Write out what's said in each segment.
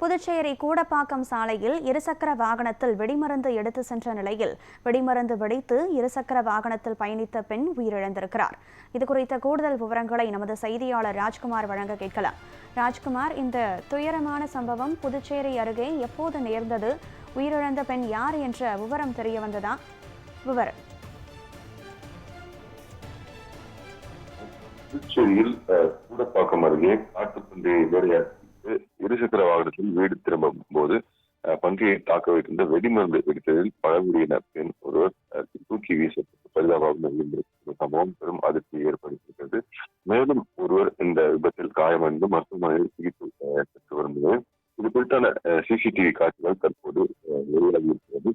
புதுச்சேரி கூடப்பாக்கம் சாலையில் இருசக்கர வாகனத்தில் வெடிமருந்து எடுத்து சென்ற நிலையில் வெடிமருந்து வெடித்து இருசக்கர வாகனத்தில் பயணித்த பெண் உயிரிழந்திருக்கிறார். இது குறித்த கூடுதல் விவரங்களை நமது செய்தியாளர் ராஜ்குமார் வழங்க கேட்கலாம். ராஜ்குமார் இந்த துயரமான சம்பவம் புதுச்சேரி அருகே எப்போது நேர்ந்தது? உயிரிழந்த பெண் யார் என்ற விவரம் தெரிய வந்ததா? விவரம். புதுச்சேரியில் கூடப்பாக்கம் அருகே காட்டுப்பன்றியை வேலையாற்றிட்டு இருசக்கர வாகனத்தில் வீடு திரும்பும் போது பங்கையை தாக்க வைத்திருந்த வெடிமருந்து வெடித்ததில் பழங்குடியின பெண் ஒருவர் தூக்கி வீசப்பட்டு பரிதாபமாக சம்பவம் பெரும் அதிர்ச்சியை ஏற்படுத்தியிருக்கிறது. மேலும் ஒருவர் இந்த விபத்தில் காயமடைந்து மருத்துவமனையில் சிகிச்சை பெற்று வருகிறது இது குறித்தான சிசிடிவி காட்சிகள் தற்போது வெளியாகி இருக்கிறது.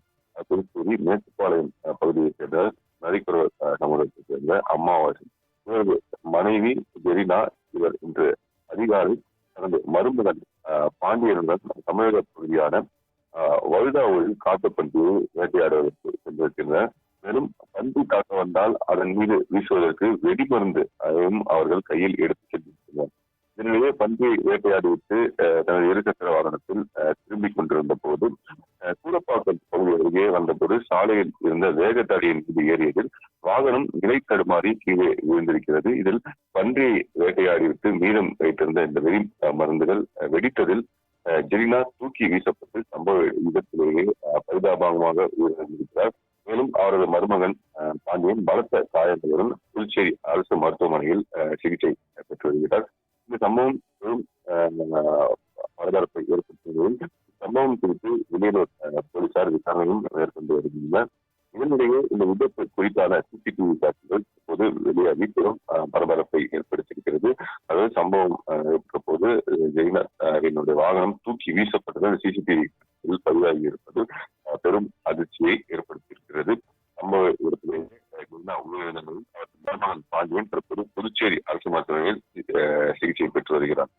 திருப்பூரி மேட்டுப்பாளையம் பகுதியைச் சேர்ந்த நரிக்குறவர் சமூகத்தைச் சேர்ந்த அம்மாவாசி இவரது மனைவி ஜெரினா இவர் இன்று அதிகாலை மருமகன் பாண்டியனுடன் தமிழக பகுதியான அஹ், வழுதாவூரில் காட்டுப்பன்றியை வேட்டையாடுவதற்கு சென்றிருக்கின்றனர். மேலும் பன்றி தாக்க வந்தால் அதன் மீது வீசுவதற்கு வெடிமருந்து அதையும் அவர்கள் கையில் எடுத்து சென்றிருக்கின்றனர். இதனிடையே பன்றியை வேட்டையாடிவிட்டு அஹ், தனது இருசக்கர வாகனத்தில் அஹ், திரும்பிக் கொண்டிருந்த போது அஹ், கூடப்பாக்கம் பகுதி அருகே வந்தபோது சாலையில் இருந்த வேகத்தடியின் மீது ஏறியதில் வாகனம் நிலை தடுமாறி கீழே விழுந்திருக்கிறது. இதில் பன்றியை வேட்டையாடிவிட்டு மீதம் வைத்திருந்த இந்த வெடி மருந்துகள் வெடித்ததில் அஹ், ஜெரினா தூக்கி வீசப்பட்டு சம்பவ இடத்திலேயே பரிதாபமாக உயிரிழந்திருக்கிறார். மேலும் அவரது மருமகன் அஹ், பாண்டியன் பலத்த காயங்களுடன் புதுச்சேரி அரசு மருத்துவமனையில் அஹ், சிகிச்சை பெற்று வருகிறார். இந்த சம்பவம் பெரும் பரபரப்பை ஏற்படுத்தியது சம்பவம் குறித்து வெளியூர் போலீசார் விசாரணையும் மேற்கொண்டு வருகின்றனர். இதனுடைய இந்த விபத்து குறித்தான சிசிடிவி காட்சிகள் இப்போது வெளியாகி பெரும் பரபரப்பை ஏற்படுத்தியிருக்கிறது. அதாவது சம்பவம் அஹ், போது அஹ், என்னுடைய வாகனம் தூக்கி வீசப்பட்டது. சிசிடிவி பதிவாகி இருப்பது பெரும் அதிர்ச்சியை ஏற்படுத்தியிருக்கிறது. சம்பவ இடத்திலேயே அஹ், ஜெயினா மருமகன் பாண்டியன் தற்போது புதுச்சேரி அரசு மருத்துவமனையில் சிகிச்சை பெற்று வருகிறார்.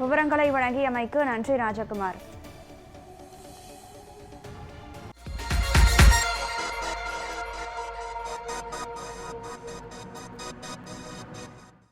விவரங்களை வழங்கியமைக்கு நன்றி ராஜகுமார்.